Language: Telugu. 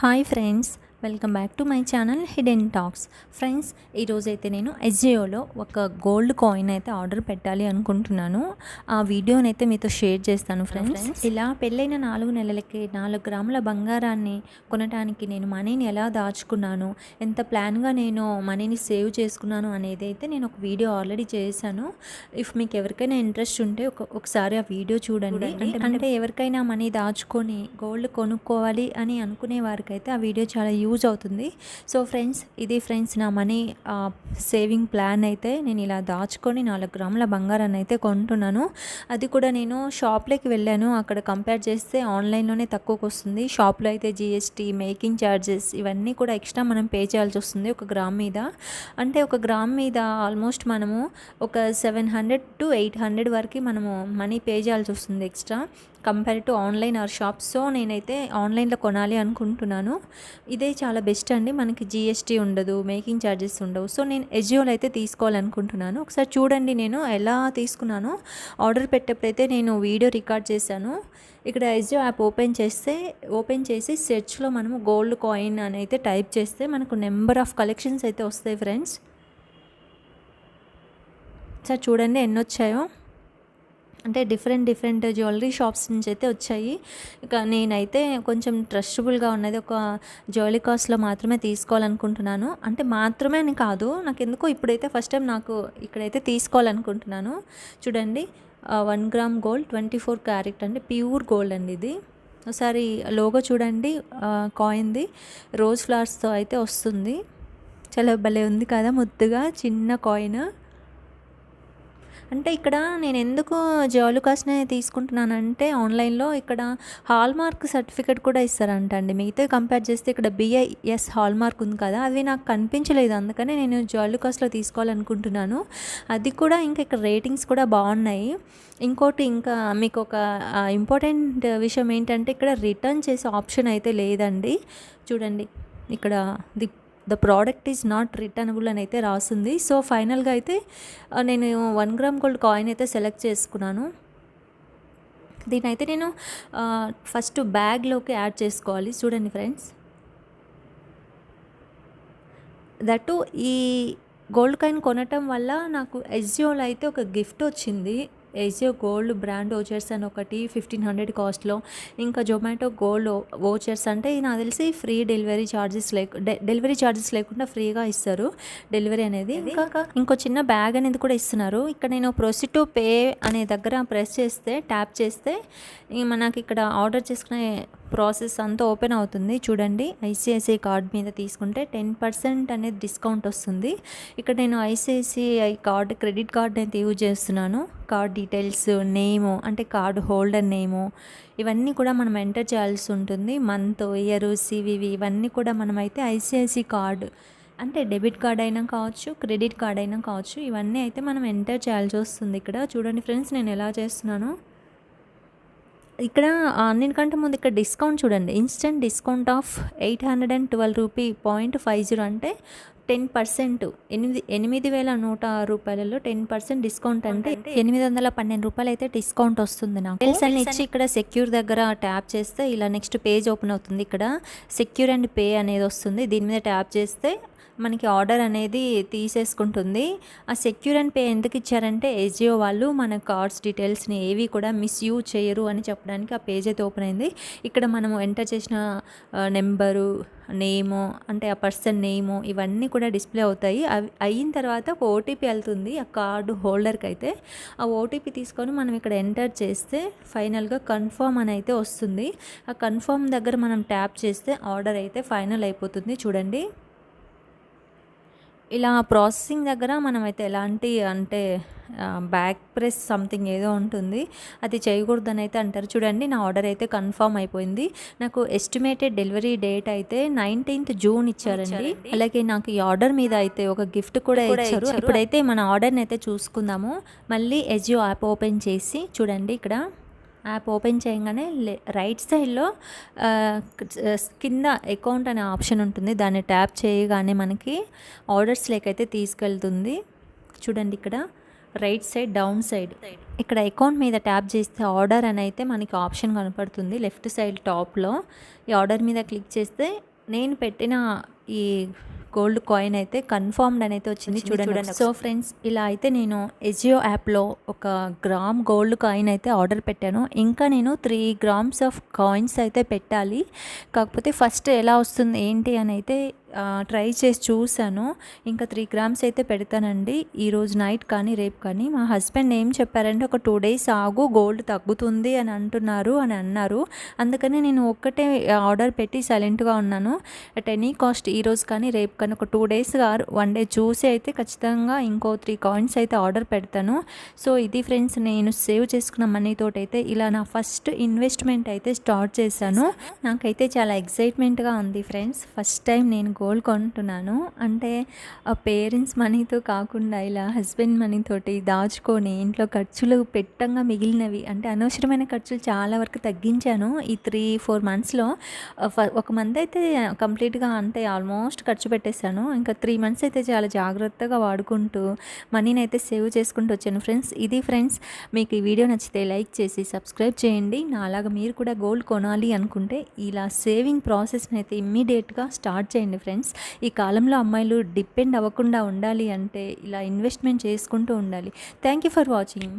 Hi friends welcome back to my channel hidden talks. Friends ఈరోజైతే నేను ఎస్జియోలో ఒక గోల్డ్ కాయిన్ అయితే ఆర్డర్ పెట్టాలి అనుకుంటున్నాను. ఆ వీడియోని అయితే మీతో షేర్ చేస్తాను ఫ్రెండ్స్. ఇలా పెళ్ళైన నాలుగు నెలలకి నాలుగు గ్రాముల బంగారాన్ని కొనడానికి నేను మనీని ఎలా దాచుకున్నాను ఎంత ప్లాన్గా నేను మనీని సేవ్ చేసుకున్నాను అనేది అయితే నేను ఒక వీడియో ఆల్రెడీ చేశాను. ఇఫ్ మీకు ఎవరికైనా ఇంట్రెస్ట్ ఉంటే ఒక ఒకసారి ఆ వీడియో చూడండి. అంటే అంటే ఎవరికైనా మనీ దాచుకొని గోల్డ్ కొనుక్కోవాలి అని అనుకునే వారికైతే ఆ వీడియో చాలా యూజ్ అవుతుంది. సో ఫ్రెండ్స్ ఇది ఫ్రెండ్స్ నా మనీ సేవింగ్ ప్లాన్ అయితే నేను ఇలా దాచుకొని నాలుగు గ్రాముల బంగారాన్ని అయితే కొంటున్నాను. అది కూడా నేను షాప్లోకి వెళ్ళాను. అక్కడ కంపేర్ చేస్తే ఆన్లైన్లోనే తక్కువకి వస్తుంది. షాప్లో అయితే జిఎస్టీ మేకింగ్ ఛార్జెస్ ఇవన్నీ కూడా ఎక్స్ట్రా మనం పే చేయాల్సి వస్తుంది ఒక గ్రామ్ మీద. అంటే ఒక గ్రామ్ మీద ఆల్మోస్ట్ మనము ఒక seven hundred to eight hundred వరకు మనము మనీ పే చేయాల్సి వస్తుంది extra compare to online or shop. So నేనైతే ఆన్లైన్లో కొనాలి అనుకుంటున్నాను. ఇదే చాలా బెస్ట్ అండి. మనకి జిఎస్టీ ఉండదు మేకింగ్ ఛార్జెస్ ఉండవు. సో నేను ఎజియోలో అయితే తీసుకోవాలనుకుంటున్నాను. ఒకసారి చూడండి నేను ఎలా తీసుకున్నాను. ఆర్డర్ పెట్టేప్పుడైతే నేను వీడియో రికార్డ్ చేశాను. ఇక్కడ ఎజియో యాప్ ఓపెన్ చేస్తే ఓపెన్ చేసి సెర్చ్లో మనము గోల్డ్ కాయిన్ అని అయితే టైప్ చేస్తే మనకు నెంబర్ ఆఫ్ కలెక్షన్స్ అయితే వస్తాయి ఫ్రెండ్స్ సార్ చూడండి ఎన్ని వచ్చాయో. అంటే డిఫరెంట్ డిఫరెంట్ జ్యువెలరీ షాప్స్ నుంచి అయితే వచ్చాయి. ఇక నేనైతే కొంచెం ట్రస్టబుల్గా ఉన్నది. ఒక జ్యువెలరీ కాస్ట్లో మాత్రమే తీసుకోవాలనుకుంటున్నాను. అంటే మాత్రమే అని కాదు నాకు ఎందుకో ఇప్పుడైతే ఫస్ట్ టైం నాకు ఇక్కడైతే తీసుకోవాలనుకుంటున్నాను. చూడండి one gram gold twenty four carat అంటే ప్యూర్ గోల్డ్ అండి ఇది. ఒకసారి లోగో చూడండి కాయిన్ది. రోజ్ ఫ్లవర్స్తో అయితే వస్తుంది. చాలా భలే ఉంది కదా ముద్దుగా చిన్న కాయిన్. అంటే ఇక్కడ నేను ఎందుకు జాలుకాస్నే తీసుకుంటున్నానంటే ఆన్లైన్లో ఇక్కడ హాల్ మార్క్ సర్టిఫికేట్ కూడా ఇస్తారంట అండి మిగతా కంపేర్ చేస్తే ఇక్కడ బిఐఎస్ హాల్ మార్క్ ఉంది కదా అది నాకు కనిపించలేదు. అందుకనే నేను జాలుకాస్లో తీసుకోవాలనుకుంటున్నాను. అది కూడా ఇంకా ఇక్కడ రేటింగ్స్ కూడా బాగున్నాయి. ఇంకోటి ఇంకా మీకు ఒక ఇంపార్టెంట్ విషయం ఏంటంటే ఇక్కడ రిటర్న్ చేసే ఆప్షన్ అయితే లేదండి. చూడండి ఇక్కడ the the product is not returnable అని అయితే రాసింది. సో ఫైనల్గా అయితే నేను వన్ గ్రామ్ గోల్డ్ కాయిన్ అయితే సెలెక్ట్ చేసుకున్నాను. దీని అయితే నేను ఫస్ట్ బ్యాగ్లోకి యాడ్ చేసుకోవాలి. చూడండి ఫ్రెండ్స్. దట్టు ఈ గోల్డ్ కాయిన్ కొనటం వల్ల నాకు ఎస్జియోలో అయితే ఒక గిఫ్ట్ వచ్చింది. ఏజియో గోల్డ్ బ్రాండ్ ఓచర్స్ అని ఒకటి ఫిఫ్టీన్ హండ్రెడ్ కాస్ట్లో. ఇంకా జొమాటో గోల్డ్ ఓచర్స్ అంటే నాకు తెలిసి ఫ్రీ డెలివరీ ఛార్జెస్ లేకు డెలివరీ ఛార్జెస్ లేకుండా ఫ్రీగా ఇస్తారు డెలివరీ అనేది. ఇంకా ఇంకో చిన్న బ్యాగ్ అనేది కూడా ఇస్తున్నారు. ఇక్కడ నేను ప్రొసీడ్ టు పే అనే దగ్గర ప్రెస్ చేస్తే ట్యాప్ చేస్తే మనకి ఇక్కడ ఆర్డర్ చేసుకునే ప్రాసెస్ అంతా ఓపెన్ అవుతుంది. చూడండి ఐసిఐసిఐ కార్డ్ మీద తీసుకుంటే టెన్ పర్సెంట్ అనేది డిస్కౌంట్ వస్తుంది. ఇక్కడ నేను ఐసిఐసిఐ కార్డ్ క్రెడిట్ కార్డ్ అయితే యూజ్ చేస్తున్నాను. కార్డ్ డీటెయిల్స్ నేము అంటే కార్డ్ హోల్డర్ నేము ఇవన్నీ కూడా మనం ఎంటర్ చేయాల్సి ఉంటుంది. మంత్ ఇయర్ సివివి ఇవన్నీ కూడా మనమైతే ఐసిఐసి కార్డు అంటే డెబిట్ కార్డ్ అయినా కావచ్చు క్రెడిట్ కార్డ్ అయినా కావచ్చు ఇవన్నీ అయితే మనం ఎంటర్ చేయాల్సి వస్తుంది ఇక్కడ. చూడండి ఫ్రెండ్స్ నేను ఎలా చేస్తున్నాను? ఇక్కడ అన్నిటికంటే ముందు ఇక్కడ డిస్కౌంట్ చూడండి. Instant discount of eight hundred and twelve rupee point five zero అంటే టెన్ పర్సెంట్. ఎనిమిది ఎనిమిది వేల నూట రూపాయలలో టెన్ పర్సెంట్ డిస్కౌంట్ అంటే ఎనిమిది వందల పన్నెండు రూపాయలు అయితే డిస్కౌంట్ వస్తుంది నాకు బిల్స్ అన్ని ఇచ్చి ఇక్కడ సెక్యూర్ దగ్గర ట్యాప్ చేస్తే ఇలా నెక్స్ట్ పేజ్ ఓపెన్ అవుతుంది. ఇక్కడ సెక్యూర్ అండ్ పే అనేది వస్తుంది. దీని మీద ట్యాప్ చేస్తే మనకి ఆర్డర్ అనేది తీసేసుకుంటుంది. ఆ సెక్యూర్ అండ్ పే ఎందుకు ఇచ్చారంటే ఎస్జియో వాళ్ళు మన కార్డ్స్ డీటెయిల్స్ని ఏవి కూడా మిస్యూజ్ చేయరు అని చెప్పడానికి ఆ పేజ్ అయితే ఓపెన్ అయింది. ఇక్కడ మనము ఎంటర్ చేసిన నెంబరు నేము అంటే ఆ పర్సన్ నేము ఇవన్నీ కూడా డిస్ప్లే అవుతాయి. అవి అయిన తర్వాత ఒక ఓటీపీ వెళ్తుంది ఆ కార్డు హోల్డర్కి అయితే. ఆ ఓటీపీ తీసుకొని మనం ఇక్కడ ఎంటర్ చేస్తే ఫైనల్గా కన్ఫర్మ్ అని అయితే వస్తుంది. ఆ కన్ఫర్మ్ దగ్గర మనం ట్యాప్ చేస్తే ఆర్డర్ అయితే ఫైనల్ అయిపోతుంది. చూడండి. ఇలా ప్రాసెసింగ్ దగ్గర మనమైతే ఎలాంటి అంటే బ్యాక్ ప్రెస్ సంథింగ్ ఏదో ఉంటుంది. అది చేయకూడదని అయితే అంటారు. చూడండి నా ఆర్డర్ అయితే కన్ఫర్మ్ అయిపోయింది. నాకు ఎస్టిమేటెడ్ డెలివరీ డేట్ అయితే నైన్టీన్త్ జూన్ ఇచ్చారండి. అలాగే నాకు ఈ ఆర్డర్ మీద అయితే ఒక గిఫ్ట్ కూడా ఇచ్చారు. ఇప్పుడైతే మన ఆర్డర్ని అయితే చూసుకుందాము. మళ్ళీ ఎజియో యాప్ ఓపెన్ చేసి చూడండి ఇక్కడ. యాప్ ఓపెన్ చేయగానే రైట్ సైడ్లో కింద అకౌంట్ అనే ఆప్షన్ ఉంటుంది. దాన్ని ట్యాప్ చేయగానే మనకి ఆర్డర్స్ లేకైతే తీసుకెళ్తుంది. చూడండి ఇక్కడ రైట్ సైడ్ డౌన్ సైడ్. ఇక్కడ అకౌంట్ మీద ట్యాప్ చేస్తే ఆర్డర్ అని అయితే మనకి ఆప్షన్ కనపడుతుంది. లెఫ్ట్ సైడ్ టాప్లో. ఈ ఆర్డర్ మీద క్లిక్ చేస్తే నేను పెట్టిన ఈ గోల్డ్ కాయిన్ అయితే కన్ఫర్మ్డ్ అని అయితే వచ్చింది చూడండి సో ఫ్రెండ్స్ ఇలా అయితే నేను ఎజియో యాప్లో ఒక గ్రామ్ గోల్డ్ కాయిన్ అయితే ఆర్డర్ పెట్టాను. ఇంకా నేను త్రీ గ్రామ్స్ ఆఫ్ కాయిన్స్ అయితే పెట్టాలి. కాకపోతే ఫస్ట్ ఎలా వస్తుంది ఏంటి అని అయితే ట్రై చేసి చూశాను. ఇంకా త్రీ గ్రామ్స్ అయితే పెడతానండి. ఈరోజు నైట్ కానీ రేపు కానీ. మా హస్బెండ్ ఏం చెప్పారంటే ఒక టూ డేస్ ఆగు గోల్డ్ తగ్గుతుంది అని అంటున్నారు అని అన్నారు. అందుకని నేను ఒక్కటే ఆర్డర్ పెట్టి సైలెంట్గా ఉన్నాను. అట్ ఎనీ కాస్ట్ ఈరోజు కానీ రేపు కానీ ఒక టూ డేస్ వన్ డే చూసి అయితే ఖచ్చితంగా ఇంకో త్రీ కాయిన్స్ అయితే ఆర్డర్ పెడతాను. సో ఇది ఫ్రెండ్స్ నేను సేవ్ చేసుకున్న మనీతో అయితే ఇలా నా ఫస్ట్ ఇన్వెస్ట్మెంట్ అయితే స్టార్ట్ చేశాను. నాకైతే చాలా ఎక్సైట్మెంట్గా ఉంది ఫ్రెండ్స్. ఫస్ట్ టైం నేను గోల్డ్ కొంటున్నాను. అంటే ఆ పేరెంట్స్ మనీతో కాకుండా ఇలా హస్బెండ్ మనీతోటి దాచుకొని ఇంట్లో ఖర్చులు పెట్టంగా మిగిలినవి అంటే అనవసరమైన ఖర్చులు చాలా వరకు తగ్గించాను ఈ త్రీ ఫోర్ మంత్స్లో. ఒక మంత్ అయితే కంప్లీట్గా అంటే ఆల్మోస్ట్ ఖర్చు పెట్టేశాను. ఇంకా త్రీ మంత్స్ అయితే చాలా జాగ్రత్తగా వాడుకుంటూ మనీని అయితే సేవ్ చేసుకుంటూ వచ్చాను. ఫ్రెండ్స్ ఇది ఫ్రెండ్స్ మీకు ఈ వీడియో నచ్చితే లైక్ చేసి సబ్స్క్రైబ్ చేయండి. నాలాగా మీరు కూడా గోల్డ్ కొనాలి అనుకుంటే ఇలా సేవింగ్ ప్రాసెస్ని అయితే ఇమ్మీడియట్గా స్టార్ట్ చేయండి ఫ్రెండ్స్. ఫ్రెండ్స్ ఈ కాలంలో అమ్మాయిలు డిపెండ్ అవ్వకుండా ఉండాలి అంటే ఇలా ఇన్వెస్ట్మెంట్ చేసుకుంటూ ఉండాలి. Thank you for watching.